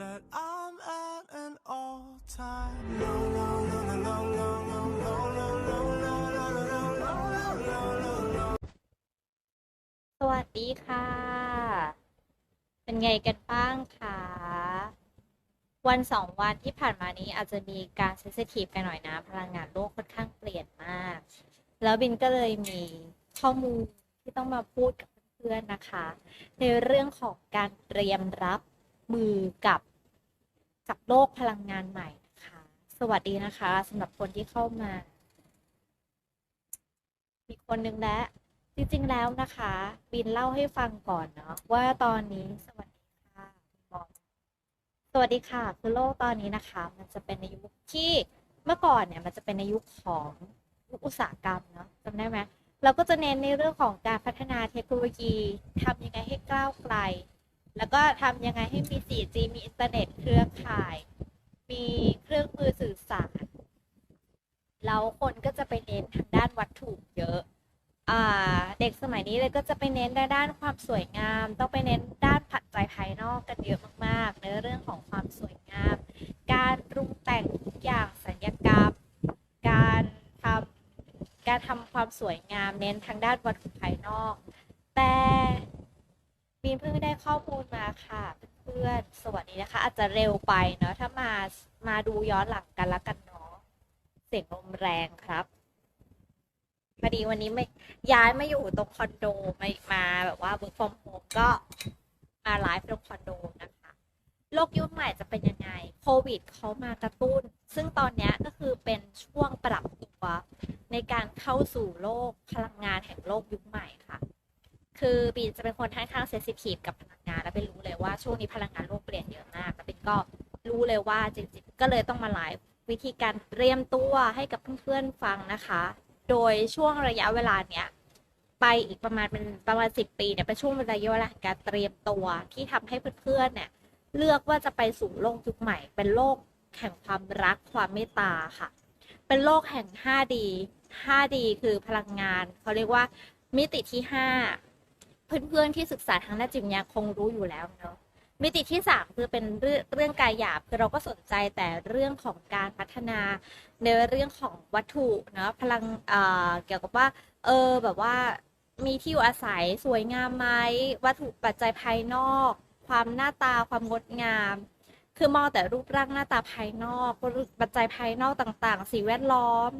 that I'm at an all-time low, low, low, low, low, low, low, low, low, low, low, low, low, low, low, low. สวัสดีค่ะ เป็นไงกันบ้างคะวันสองวันที่ผ่านมานี้อาจจะมีการเซนซิทีฟกันหน่อยนะ พลังงานโลกค่อนข้างเปลี่ยนมาก แล้วบินก็เลยมีข้อมูลที่ต้องมาพูดกับเพื่อนๆนะคะ ในเรื่องของการเตรียมรับมือกับ กับโลกพลังงานใหม่นะคะ สวัสดีนะคะสำหรับคนที่เข้ามา มีคนนึงแล้วจริงๆแล้วนะคะ บินเล่าให้ฟังก่อนเนาะว่าตอนนี้สวัสดีค่ะบอสวัสดีค่ะ คือโลกตอนนี้นะคะ มันจะเป็นในยุคที่เมื่อก่อนเนี่ย มันจะเป็นในยุคของยุคอุตสาหกรรมเนาะจำได้ไหมเราก็จะเน้นในเรื่องของการพัฒนาเทคโนโลยีทำยังไงให้ก้าวไกล แล้วก็ทำยังไงให้มี 4G มีอินเทอร์เน็ตเครือข่าย มีเครื่องมือสื่อสาร แล้วคนก็จะไปเน้นทางด้านวัตถุเยอะเด็กสมัยนี้เลยก็จะไปเน้นในด้านความสวยงาม ต้องไปเน้นด้านผัดใจภายนอกกันเยอะมากๆในเรื่องของความสวยงาม การปรุงแต่งทุกอย่างสัญญกรรม การทำการทำความสวยงาม เน้นทางด้านวัตถุภายนอก แต่ บีนเพิ่งได้ข้อมูลมาค่ะเพื่อนๆสวัสดีนะคะ อาจจะเร็วไปเนาะถ้ามามาดูย้อนหลังกันละกันเนาะเสียงลมแรงครับพอดีวันนี้ไม่ย้ายมาอยู่ตรงคอนโดมามาแบบว่า work from home ก็มาไลฟ์ตรงคอนโดนะคะโลกยุคใหม่จะเป็นยังไงโควิดเขามากระตุ้น ซึ่งตอนนี้ก็คือเป็นช่วงปรับตัวในการเข้าสู่โลกพลังงานแห่งโลกยุคใหม่ค่ะ คือบีนจะเป็นคนค่อนข้างเซนซิทีฟกับพลังงาน และเป็นรู้เลยว่าช่วงนี้พลังงานโลกเปลี่ยนเยอะมากแล้วเป็นก็รู้เลยว่าจริงๆก็เลยต้องมาไลฟ์วิธีการเตรียมตัวให้กับเพื่อนๆฟังนะคะ โดยช่วงระยะเวลาเนี้ยไปอีกประมาณเป็นประมาณสิบปีเนี่ยเป็นช่วงระยะเวลาแห่งการเตรียมตัวที่ทำให้เพื่อนๆเนี่ยเลือกว่าจะไปสู่โลกยุคใหม่ เป็นโลกแห่งความรักความเมตตาค่ะ เป็นโลกแห่ง 5D 5D คือพลังงาน เขาเรียกว่ามิติที่ 5 เพื่อนๆที่ศึกษาทางด้านจิตวิญญาณคงรู้อยู่แล้วเนาะมิติที่ 3 คือเป็นเรื่องเรื่องกายหยาบคือเราก็สนใจแต่เรื่องของการพัฒนาในเรื่องของวัตถุเนาะพลังเอ่อเกี่ยวกับว่าเออแบบว่ามีที่อยู่อาศัยสวยงามไหมวัตถุปัจจัยภายนอก ความหน้าตาความงดงาม คือมองแต่รูปร่างหน้าตาภายนอกปัจจัยภายนอกต่างๆสิ่งแวดล้อม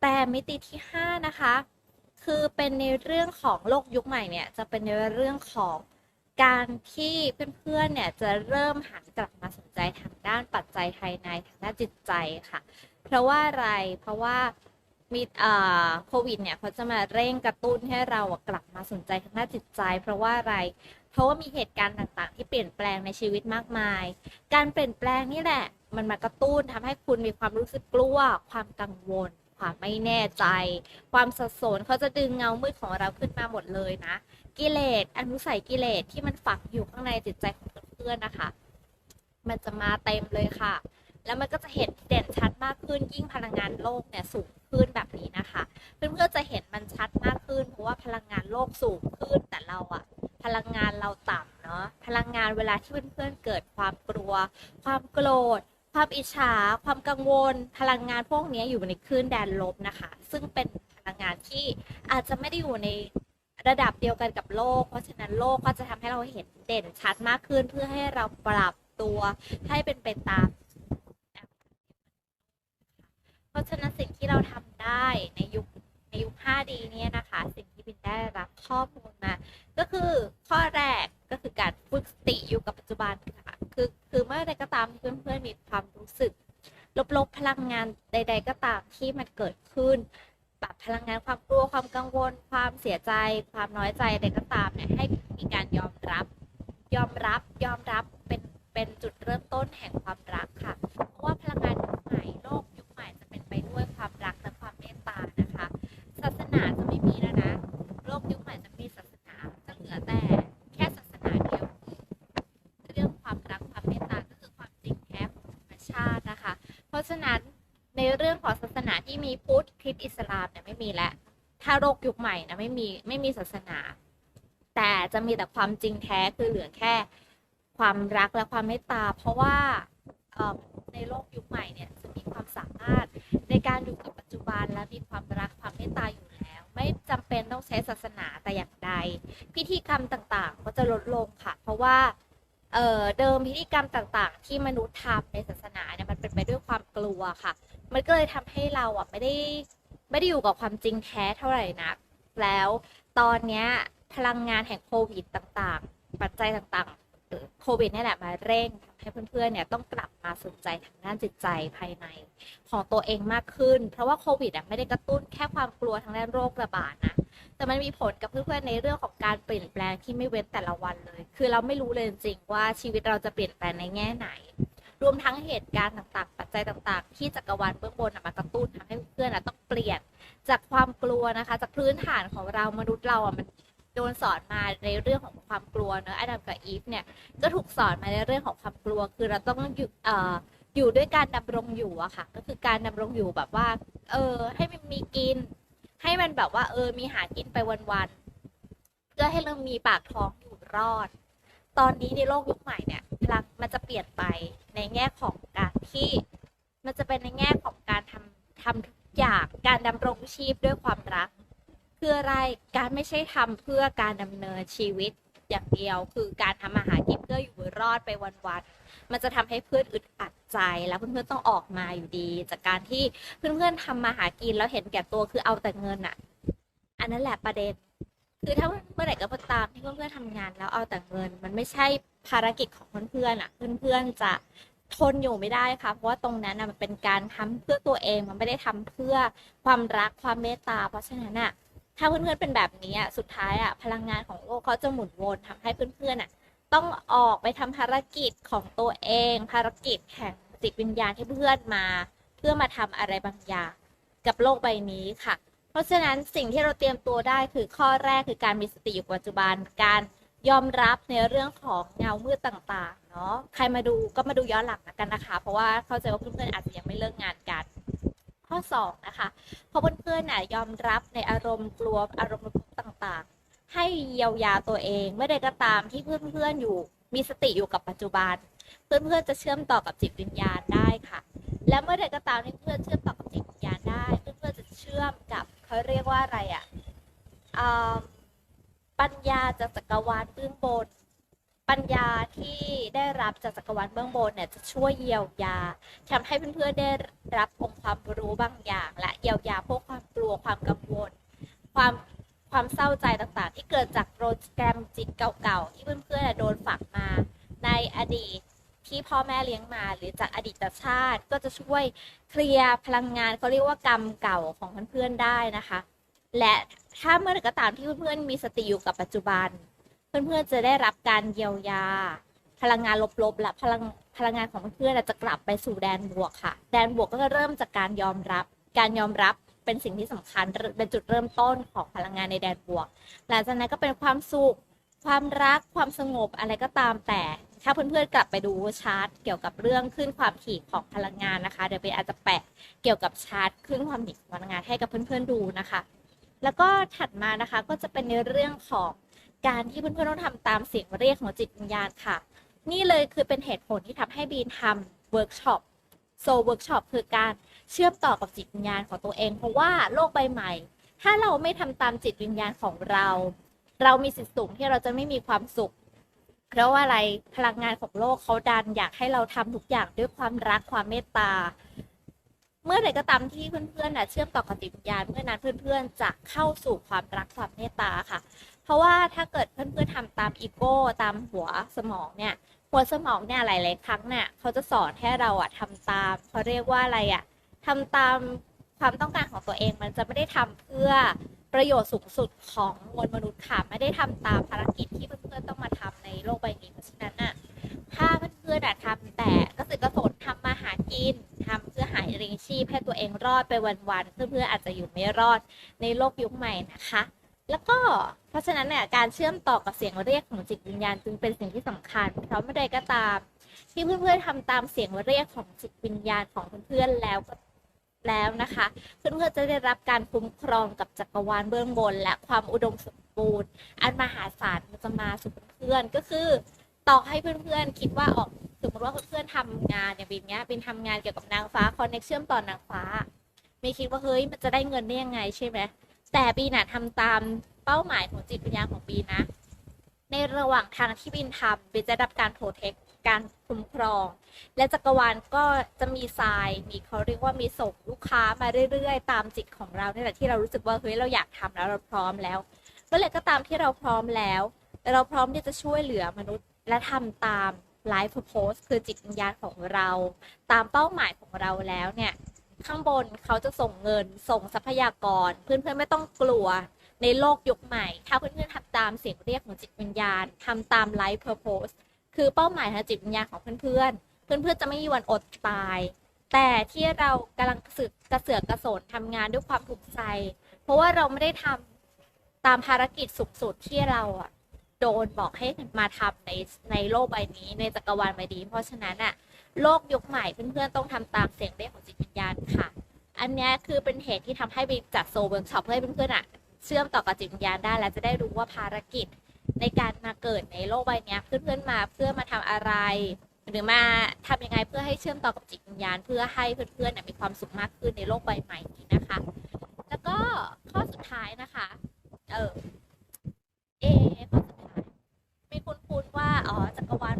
แต่มิติที่ 5 นะคะ คือเป็นในเรื่องของโลกยุคใหม่เนี่ยจะเป็นในเรื่องของการที่เพื่อนๆเนี่ยจะเริ่มหันกลับมาสนใจทางด้านปัจจัยภายในทางด้านจิตใจค่ะ เพราะว่าอะไรเพราะว่ามีอ่าโควิดเนี่ยเขาจะมาเร่งกระตุ้นให้เรากลับมาสนใจทางด้านจิตใจ เพราะว่าอะไร เพราะว่ามีเหตุการณ์ต่างๆ ที่เปลี่ยนแปลงในชีวิตมากมาย การเปลี่ยนแปลงนี่แหละ มันมากระตุ้นทำให้คุณมีความรู้สึกกลัวความกังวล ความไม่แน่ใจ ความสับสนเขาจะดึงเงามืดของเราขึ้นมาหมดเลยนะ กิเลสอนุสัยกิเลสที่มันฝังอยู่ข้างในจิตใจของเพื่อนๆนะคะ มันจะมาเต็มเลยค่ะ แล้วมันก็จะเห็นเด่นชัดมากขึ้นยิ่งพลังงานโลกเนี่ยสูงขึ้นแบบนี้นะคะ เพื่อนๆจะเห็นมันชัดมากขึ้น เพราะว่าพลังงานโลกสูงขึ้นแต่เราอะพลังงานเราต่ำเนาะพลังงานเวลาที่เพื่อนๆเกิดความกลัว ความโกรธ ความอิจฉาความกังวล พลังงานพวกนี้อยู่ในคลื่นแดนลบนะคะ ซึ่งเป็นพลังงานที่อาจจะไม่ได้อยู่ในระดับเดียวกันกับโลก เพราะฉะนั้นโลกก็จะทำให้เราเห็นเด่นชัดมากขึ้นเพื่อให้เราปรับตัวให้เป็นไปตาม เพราะฉะนั้นสิ่งที่เราทำได้ในยุคในยุค 5D เนี่ยนะคะ สิ่งที่บินได้รับข้อมูลมา ก็คือข้อแรกก็คือการฝึกสติอยู่กับปัจจุบัน คือคือเมื่อใดก็ตามที่เพื่อนๆมีความรู้สึก ลบๆพลังงานใด ๆ ก็ตามที่มันเกิดขึ้นแบบพลังงานความกลัวความกังวล ความเสียใจ ความน้อยใจใดก็ตามเนี่ยให้ โลกยุคใหม่นะไม่มีไม่มีศาสนา แต่จะมีแต่ความจริงแท้คือเหลือแค่ความรักและความเมตตา เพราะว่าในโลกยุคใหม่เนี่ยจะมีความสามารถในการอยู่กับปัจจุบันและมีความรักความเมตตาอยู่แล้ว ไม่จำเป็นต้องใช้ศาสนาแต่อย่างใด พิธีกรรมต่างๆ ก็จะลดลงค่ะ เพราะว่าเเดิมพิธีกรรมต่างๆ ที่มนุษย์ทำในศาสนาเนี่ยมันเป็นไปด้วยความกลัวค่ะ มันก็เลยทำให้เราอะไม่ได้ ไม่ได้อยู่กับความจริงแท้เท่าไหร่นัก แล้วตอนเนี้ยพลังงานแห่งโควิดต่างๆ ปัจจัยต่างๆหรือโควิดนี่แหละมาเร่งทำให้เพื่อนๆเนี่ยต้องกลับมาสนใจทางด้านจิตใจภายใน ของตัวเองมากขึ้น เพราะว่าโควิดอะไม่ได้กระตุ้นแค่ความกลัวทางด้านโรคระบาดนะ แต่มันมีผลกับเพื่อนๆในเรื่องของการเปลี่ยนแปลงที่ไม่เว้นแต่ละวันเลย คือเราไม่รู้เลยจริงๆว่าชีวิตเราจะเปลี่ยนแปลงในแง่ไหน รวมทั้งเหตุการณ์ต่างๆ ปัจจัยต่าง ๆ ที่จักรวาลเบื้องบนมากระตุ้นทำให้เพื่อนต้องเปลี่ยนจากความกลัวนะคะ จากพื้นฐานของเรามนุษย์เราอะมันโดนสอนมาในเรื่องของความกลัวเนอะอดัมกับอีฟเนี่ยก็ถูกสอนมาในเรื่องของความกลัว คือเราต้องอยู่เอ่ออยู่ด้วยการดำรงอยู่อะค่ะ ก็คือการดำรงอยู่แบบว่า เออ ให้มันมีกิน ให้มันแบบว่า เออ มีหากินไปวันๆเพื่อให้เรามีปากท้องอยู่รอด ตอนนี้ในโลกยุคใหม่เนี่ย ลังมันจะเปลี่ยนไปในแง่ของการที่มันจะเป็นในแง่ของการทำทำทุกอย่างการดำรงชีพด้วยความรัก คืออะไรการไม่ใช่ทำเพื่อการดำเนินชีวิตอย่างเดียว คือการทำมาหากินเพื่ออยู่รอดไปวันๆมันจะทำให้เพื่อนอึดอัดใจแล้วเพื่อนๆต้องออกมาอยู่ดี จากการที่เพื่อนๆทำมาหากินแล้วเห็นแก่ตัวคือเอาแต่เงินอะอันนั้นแหละประเด็น คือถ้าเมื่อไหร่ก็ตามที่เพื่อนๆทำงานแล้วเอาแต่เงิน มันไม่ใช่ ภารกิจของเพื่อนๆอะเพื่อนๆจะทนอยู่ไม่ได้ค่ะ เพราะว่าตรงนั้นนะมันเป็นการทำเพื่อตัวเองมันไม่ได้ทำเพื่อความรักความเมตตา เพราะฉะนั้นอะถ้าเพื่อนๆเป็นแบบนี้อะสุดท้ายอะพลังงานของโลกเขาจะหมุนวนทำให้เพื่อนๆอะต้องออกไปทำภารกิจของตัวเอง ภารกิจแห่งจิตวิญญาณที่เพื่อนมา เพื่อมาทำอะไรบางอย่างกับโลกใบนี้ค่ะ เพราะฉะนั้นสิ่งที่เราเตรียมตัวได้คือข้อแรกคือการมีสติอยู่ปัจจุบันการ ยอมรับในเรื่องของเงามืดต่างๆ เนาะใครมาดูก็มาดูย้อนหลังกันนะคะ เพราะว่าเข้าใจว่าเพื่อนๆอาจจะยังไม่เลิกงานกัน ข้อสองนะคะพอเพื่อนๆน่ะยอมรับในอารมณ์กลัวอารมณ์ต่างๆ ให้เยียวยาตัวเองเมื่อใดก็ตามที่เพื่อนๆอยู่มีสติอยู่กับปัจจุบัน เพื่อนๆจะเชื่อมต่อกับจิตวิญญาณได้ค่ะ และเมื่อใดก็ตามที่เพื่อนเชื่อมต่อกับจิตวิญญาณได้ เพื่อนๆจะเชื่อมกับเขาเรียกว่าอะไรอะอ่า ปัญญาจากจักรวาลเบื้องบน ปัญญาที่ได้รับจากจักรวาลเบื้องบนเนี่ยจะช่วยเยียวยาทำให้เพื่อนๆได้รับองค์ความรู้บางอย่าง และเยียวยาพวกความกลัวความกังวล ความความเศร้าใจต่างๆ ที่เกิดจากโปรแกรมจิตเก่าๆที่เพื่อนๆโดนฝังมาในอดีตที่พ่อแม่เลี้ยงมาหรือจากอดีตชาติก็จะช่วยเคลียร์พลังงานเขาเรียกว่ากรรมเก่าของเพื่อนๆได้นะคะ และ ถ้าเมื่อไหร่ก็ตามที่เพื่อนๆมีสติอยู่กับปัจจุบัน เพื่อนๆจะได้รับการเยียวยา พลังงานลบๆและพลังพลังงานของเพื่อนๆจะกลับไปสู่แดนบวกค่ะ แดนบวกก็จะเริ่มจากการยอมรับ การยอมรับเป็นสิ่งที่สำคัญเป็นจุดเริ่มต้นของพลังงานในแดนบวก หลังจากนั้นก็เป็นความสุขความรักความสงบอะไรก็ตามแต่ ถ้าเพื่อนๆกลับไปดูชาร์ตเกี่ยวกับเรื่องขึ้นความถี่ของพลังงานนะคะ เดี๋ยวไปอาจจะแปะเกี่ยวกับชาร์ตขึ้นความถี่ของพลังงานให้กับเพื่อนๆดูนะคะ แล้วก็ถัดมานะคะก็จะเป็นในเรื่องของการที่เพื่อนๆต้องทำตามเสียงเรียกของจิตวิญญาณค่ะ นี่เลยคือเป็นเหตุผลที่ทำให้บีนทำเวิร์กช็อปโซเวิร์กช็อปคือการเชื่อมต่อกับจิตวิญญาณของตัวเอง เพราะว่าโลกใบใหม่ ถ้าเราไม่ทำตามจิตวิญญาณของเรา เรามีสิทธิ์สูงที่เราจะไม่มีความสุข เพราะว่าอะไรพลังงานของโลกเขาดันอยากให้เราทำทุกอย่างด้วยความรักความเมตตา เมื่อไหร่ก็ตามที่เพื่อนๆนะเชื่อมต่อกับจิวิญญาณเมื่อนั้นเพื่อนๆจะเข้าสู่ความรักความเมตตาค่ะ เพราะว่าถ้าเกิดเพื่อนๆทำตามอีโก้ตามหัวสมองเนี่ยหัวสมองเนี่ยหลาย ๆ ครั้งเนี่ยเขาจะสอนให้เราอะทำตามเขาเรียกว่าอะไรอะทำตามความต้องการของตัวเองมันจะไม่ได้ทำเพื่อประโยชน์สูงสุดของมวลมนุษย์ค่ะไม่ได้ทำตามภารกิจที่เพื่อนๆต้องมาทำในโลกใบนี้ รอดไปวันๆเพื่อนๆอาจจะอยู่ไม่รอดในโลกยุคใหม่นะคะ แล้วก็เพราะฉะนั้นเนี่ยการเชื่อมต่อกับเสียงเรียกของจิตวิญญาณจึงเป็นสิ่งที่สำคัญ เพราะเมื่อใดก็ตาม ที่เพื่อนๆทำตามเสียงเรียกของจิตวิญญาณของเพื่อนๆแล้วก็แล้วนะคะเพื่อนๆจะได้รับการคุ้มครองกับจักรวาลเบื้องบน และความอุดมสมบูรณ์ อันมหาศาลมันจะมาสู่เพื่อนก็คือต่อให้เพื่อนๆคิดว่าออกสมมติว่าเพื่อนๆทำงานเนี่ยบินเนี้ยบินทำงานเกี่ยวกับนางฟ้าคอนเนคเชื่อมต่อนางฟ้า ไม่คิดว่าเฮ้ยมันจะได้เงินได้ยังไงใช่ไหมแต่บีน่ะทำตามเป้าหมายของจิตวิญญาณของบีนะ ในระหว่างทางที่บินทำบินจะได้รับการโปรเทคการคุ้มครอง และจักรวาลก็จะมีทรายมีเขาเรียกว่ามีส่งลูกค้ามาเรื่อยๆ ตามจิตของเราเนี่ยแหละที่เรารู้สึกว่าเฮ้ยเราอยากทำแล้วเราพร้อมแล้วเมื่อไรก็ตามที่เราพร้อมแล้ว เราพร้อมที่จะช่วยเหลือมนุษย์และทำตามไลฟ์โพสคือจิตวิญญาณของเรา ตามเป้าหมายของเราแล้วเนี่ย ข้างบนเขาจะส่งเงินส่งทรัพยากร เพื่อนๆไม่ต้องกลัวในโลกยุคใหม่ ถ้าเพื่อนๆทำตามเสียงเรียกของจิตวิญญาณทำตามไลฟ์เพอร์โพสคือเป้าหมายทางจิตวิญญาณของเพื่อนๆ เพื่อนๆจะไม่มีวันอดตาย แต่ที่เรากำลังสือกกระเสือกกระสนทำงานด้วยความถูกใจ เพราะว่าเราไม่ได้ทำตามภารกิจสุดสุดที่เราอะโดนบอกให้มาทำในในโลกใบนี้ในจักรวาลใบนี้ เพราะฉะนั้นอะ โลกยุคใหม่เพื่อนๆต้องทำตามเสียงเรียกของจิตวิญญาณค่ะ อันนี้คือเป็นเหตุที่ทำให้บิจัดโซเวิร์กช็อปเพื่อให้เพื่อนๆอะเชื่อมต่อกับจิตวิญญาณได้และจะได้รู้ว่าภารกิจในการมาเกิดในโลกใบนี้เพื่อนๆมาเพื่อมาทำอะไร หรือมาทำยังไงเพื่อให้เชื่อมต่อกับจิตวิญญาณ เพื่อให้เพื่อนๆมีความสุขมากขึ้นในโลกใบใหม่นี้นะคะ แล้วก็ข้อสุดท้ายนะคะ เออเอข้อสุดท้ายมีคุณคุณว่าอ๋อจักรวาล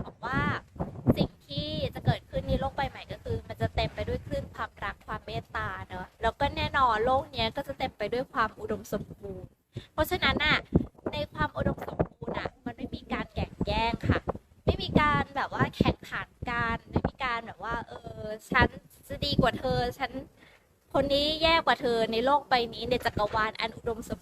ด้วยความอุดมสมบูรณ์ เพราะฉะนั้นน่ะในความอุดมสมบูรณ์อะมันไม่มีการแก่งแย่งค่ะ ไม่มีการแบบว่าแข่งขันกันไม่มีการแบบว่าเออฉันจะดีกว่าเธอฉันคนนี้แย่กว่าเธอในโลกใบนี้ในจักรวาลอันอุดมสม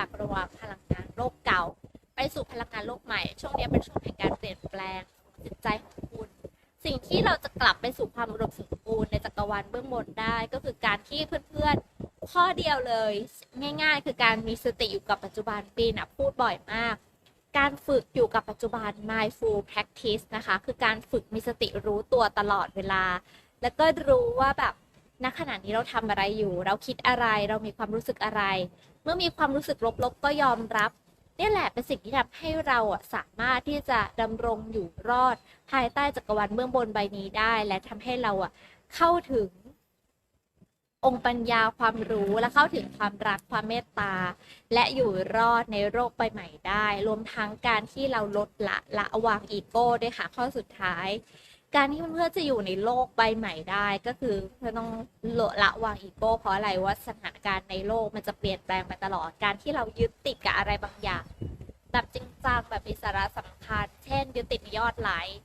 จากระหว่างพลังงานโลกเก่า ไปสู่พลังงานโลกใหม่ ช่วงนี้เป็นช่วงแห่งการเปลี่ยนแปลงจิตใจของคุณ สิ่งที่เราจะกลับไปสู่ความอุดมสมบูรณ์ในจักรวาลเบื้องบนได้ ก็คือการที่เพื่อนๆ ข้อเดียวเลย ง่าย ๆ คือการมีสติอยู่กับปัจจุบันปีนะพูดบ่อยมาก การฝึกอยู่กับปัจจุบัน mindful practice นะคะ คือการฝึกมีสติรู้ตัวตลอดเวลา แล้วก็รู้ว่าแบบณขณะนี้เราทำอะไรอยู่ เราคิดอะไร เรามีความรู้สึกอะไร เมื่อมีความรู้สึกลบๆ ก็ยอมรับนี่แหละเป็นสิ่งที่ทำให้เราอะสามารถที่จะดำรงอยู่รอด ภายใต้จักรวาลเบื้องบนใบนี้ได้ และทำให้เราอะเข้าถึงองค์ปัญญาความรู้และเข้าถึงความรักความเมตตา และอยู่รอดในโลกใบใหม่ได้ รวมทั้งการที่เราลดละละวางอีโก้ด้วยค่ะข้อสุดท้าย การที่เพื่อนๆจะอยู่ในโลกใบใหม่ได้ก็คือเพื่อต้องละละวางอีโก้เพราะอะไรว่าสถานการณ์ในโลกมันจะเปลี่ยนแปลงไปตลอดการที่เรายึดติดกับอะไรบางอย่าง แบบจริงจังแบบมีสาระสำคัญ เช่น ยึดติดยอดไลค์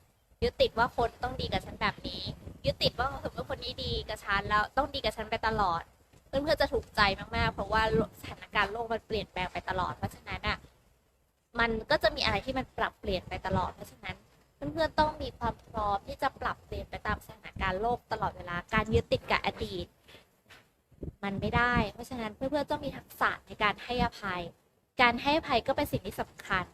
ยึดติดว่าคนต้องดีกับฉันแบบนี้ ยึดติดว่าสมมติคนนี้ดีกับฉันแล้วต้องดีกับฉันไปตลอด เพื่อนๆจะถูกใจมากๆ เพราะว่าสถานการณ์โลกมันเปลี่ยนแปลงไปตลอดเพราะฉะนั้นอะมันก็จะมีอะไรที่มันปรับเปลี่ยนไปตลอดเพราะฉะนั้น เพื่อนๆต้องมีความพร้อมที่จะปรับเปลี่ยนไปตามสถานการณ์โลกตลอดเวลาการยึดติดกับอดีต มันไม่ได้ เพราะฉะนั้นเพื่อนๆต้องมีทักษะในการให้อภัย การให้อภัยก็เป็นสิ่งที่สำคัญ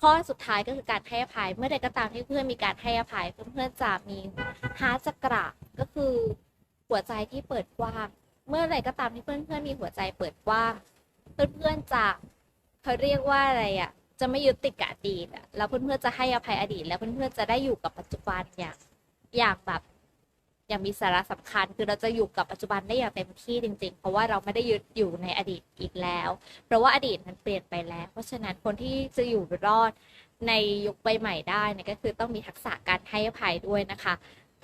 ข้อสุดท้ายก็คือการให้อภัย เมื่อใดก็ตามที่เพื่อนมีการให้อภัย เพื่อนๆจะมีฮาร์ดจักระก็คือหัวใจที่เปิดกว้างเมื่อใดก็ตามที่เพื่อนๆมีหัวใจเปิดกว้างเพื่อนๆจะเขาเรียกว่าอะไรอะ จะไม่ยึดติดกับอดีตอะแล้วเพื่อนๆจะให้อภัยอดีต แล้วเพื่อนๆจะได้อยู่กับปัจจุบันอย่างอย่างแบบอย่างมีสาระสำคัญ คือเราจะอยู่กับปัจจุบันได้อย่างเต็มที่จริง ๆ เพราะว่าเราไม่ได้ยึดอยู่ในอดีตอีกแล้ว เพราะว่าอดีตมันเปลี่ยนไปแล้ว เพราะฉะนั้นคนที่จะอยู่รอดในยุคใบใหม่ได้เนี่ยก็คือต้องมีทักษะการให้อภัยด้วยนะคะ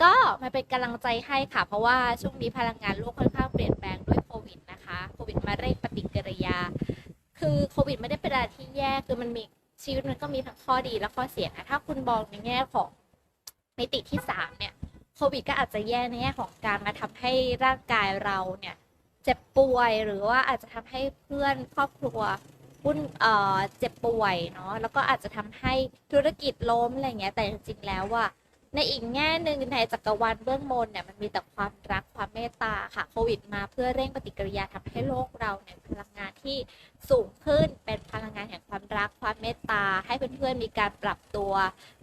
ก็มาเป็นกำลังใจให้ค่ะ เพราะว่าช่วงนี้พลังงานโลกค่อนข้างเปลี่ยนแปลงด้วยโควิดนะคะโควิดมาเร่งปฏิกิริยา คือโควิดไม่ได้เป็นอะไรที่แย่คือมันมีชีวิตมันก็มีทั้งข้อดีและข้อเสียนะถ้าคุณมองในแง่ของมิติที่สามเนี่ยโควิดก็อาจจะแย่ในแง่ของการมาทำให้ร่างกายเราเนี่ยเจ็บป่วยหรือว่าอาจจะทำให้เพื่อนครอบครัววุ่นเอ่อเจ็บป่วยเนาะแล้วก็อาจจะทำให้ธุรกิจล้มอะไรเงี้ยแต่จริงๆแล้วว่า ในอีกแง่หนึ่งในจักรวาลเบื้องบนเนี่ยมันมีแต่ความรักความเมตตาค่ะโควิดมาเพื่อเร่งปฏิกิริยาทำให้โลกเราเนี่ยพลังงานที่สูงขึ้นเป็นพลังงานแห่งความรักความเมตตา ให้เพื่อนๆมีการปรับตัว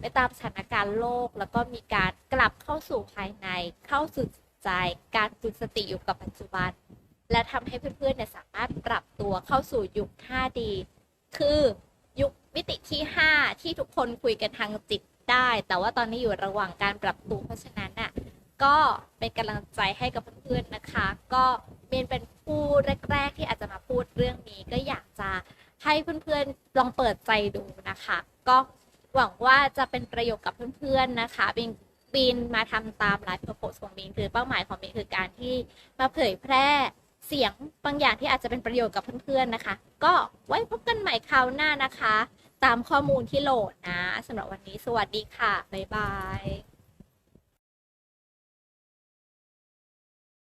ไปตามสถานการณ์โลก แล้วก็มีการกลับเข้าสู่ภายในเข้าสู่จิตใจการฝึกสติอยู่กับปัจจุบัน และทำให้เพื่อนๆเนี่ยสามารถปรับตัวเข้าสู่ยุค 5D คือยุคมิติที่ 5 ที่ทุกคนคุยกันทางจิต ได้ แต่ว่าตอนนี้อยู่ระหว่างการปรับตัวเพราะฉะนั้นน่ะก็เป็นกำลังใจให้กับเพื่อนๆนะคะ ก็เมนเป็นผู้แรก ๆ ที่อาจจะมาพูดเรื่องนี้ ก็อยากจะให้เพื่อนๆลองเปิดใจดูนะคะ ก็หวังว่าจะเป็นประโยชน์กับเพื่อนๆนะคะบินบินมาทำตามไลฟ์โพสของบินคือเป้าหมายของบินคือการที่มาเผยแพร่เสียงบางอย่างที่อาจจะเป็นประโยชน์กับเพื่อนๆนะคะ ก็ไว้พบกันใหม่คราวหน้านะคะ ตามข้อมูลที่โหลดนะสำหรับวันนี้สวัสดีค่ะ บ๊ายบาย